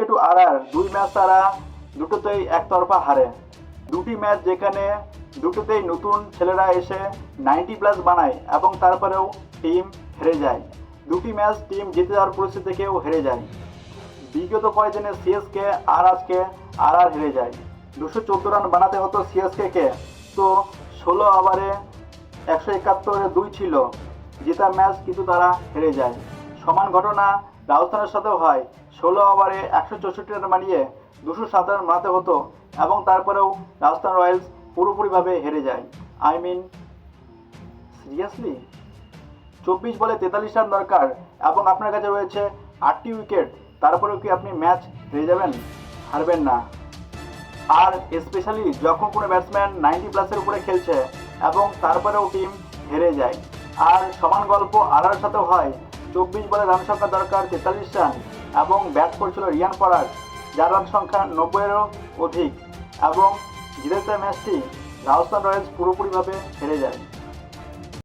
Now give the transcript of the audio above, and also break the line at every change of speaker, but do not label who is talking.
CSK two আর আর দুই match তারা দুটোতেই একতরফা হারে। দুটি ম্যাচ যেখানে দুটোতেই নতুন ছেলেরা এসে নাইনটি প্লাস বানায় এবং তারপরেও টিম হেরে যায়। দুটি ম্যাচ টিম জিতে যাওয়ার পরিস্থিতি থেকেও হেরে যায়। বিগত কয়েকদিনে সিএসকে আর আজকে আর আর হেরে যায়। দুশো চোদ্দ রান বানাতে হতো সিএসকে কে। তো ষোলো ওভারে একশো একাত্তরে দুই ছিল। জেতা ম্যাচ কিন্তু তারা হেরে যায়। সমান ঘটনা রাজস্থানের সাথেও হয়। ষোলো ওভারে একশো চৌষট্টি রান বানিয়ে দুশো সাত রান বানাতে হতো এবং তারপরেও রাজস্থান রয়্যালস পুরোপুরিভাবে হেরে যায়। আই মিন সিরিয়াসলি চব্বিশ বলে তেতাল্লিশ রান দরকার এবং আপনার কাছে রয়েছে আটটি উইকেট, তারপরেও কি আপনি ম্যাচ হেরে যাবেন? হারবেন না। আর স্পেশালি যখন কোনো ব্যাটসম্যান নাইনটি প্লাসের উপরে খেলছে এবং তারপরেও টিম হেরে যায়। আর সমান গল্প আড়ার সাথেও হয়। চব্বিশ বলে রান সংখ্যা দরকার তেতাল্লিশ রান এবং ব্যাট করছিল রিয়ান পরাগ, যার রান সংখ্যা নব্বইয়েরও অধিক এবং জিতেছে ম্যাচটি রাজস্থান রয়্যালস পুরোপুরিভাবে হেরে যায়।